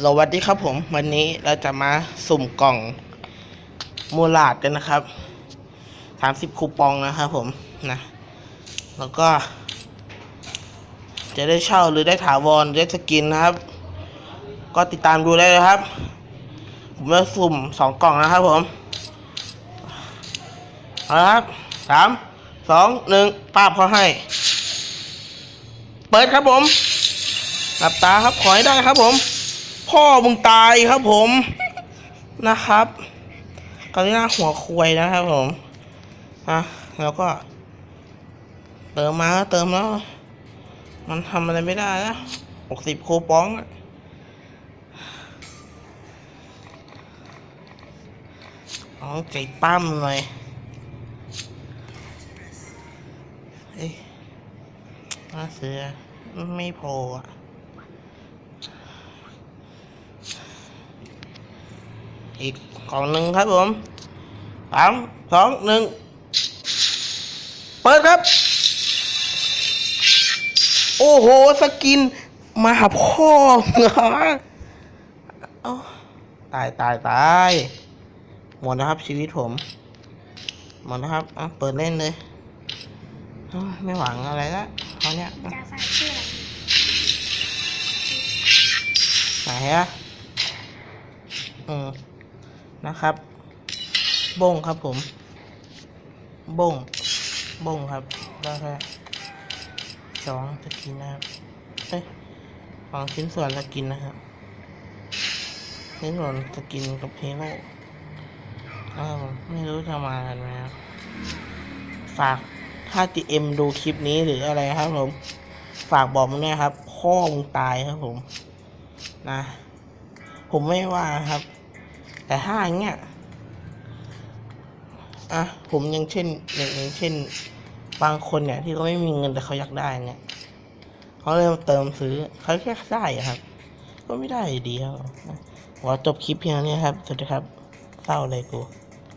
สวัสดีครับผมวันนี้เราจะมาสุ่มกล่องมูลาดกันนะครับสามสิบคูปองนะครับผมนะ แล้วก็ จะได้เช่าหรือได้ถาวรได้สกินนะครับ ก็ติดตามดูได้เลยครับ ผมจะสุ่มสองกล่องนะครับผมเอาละครับสามสองหนึ่งป้าบเขาให้ เปิดครับผมหลับตาครับขอให้ได้ครับผม พ่อมึงตายครับผมนะครับกอริลล่าหัวควยนะครับผมอะแล้วก็ เติมมาเติมแล้ว มันทำอะไรไม่ได้นะหกสิบคูปองอะเอาใจปั้มหน่อยเฮ้ยมาเสือไม่พออะ อีกกล่องหนึ่งครับผมสามสองหนึ่งเปิดครับ โอ้โห สกิน มาหาพ่อเหรอเอ้าตายตายตายหมดนะครับชีวิตผม หมดนะครับอะเปิดเล่นเลยไม่หวังอะไรละเขาเนี้ยไหนอะอืม นะครับบงครับผมบงบงครับแล้วก็สองสกินนะครับเอ้ยสองชิ้นส่วนสกินนะครับชิ้นส่วนสกินกับเพโลอ้าวไม่รู้จะมากันไหมครับฝากถ้าจีเอ็มดูคลิปนี้หรืออะไรครับผม ฝากบอกมันด้วยครับพ่อมึงตายครับผม นะ ผมไม่ว่าครับ แต่ถ้าอย่างเงี้ยอะผมยังเช่นอย่างเช่น บางคนเนี่ย ที่เขาไม่มีเงินแต่เขาอยากได้เนี่ยเขาเลยมาเติมซื้อเขาแค่ได้ครับ ก็ไม่ได้เดีครับขอจบคลิปเพียงเนี้ครับ สวัสดีครับเศร้าเลยกู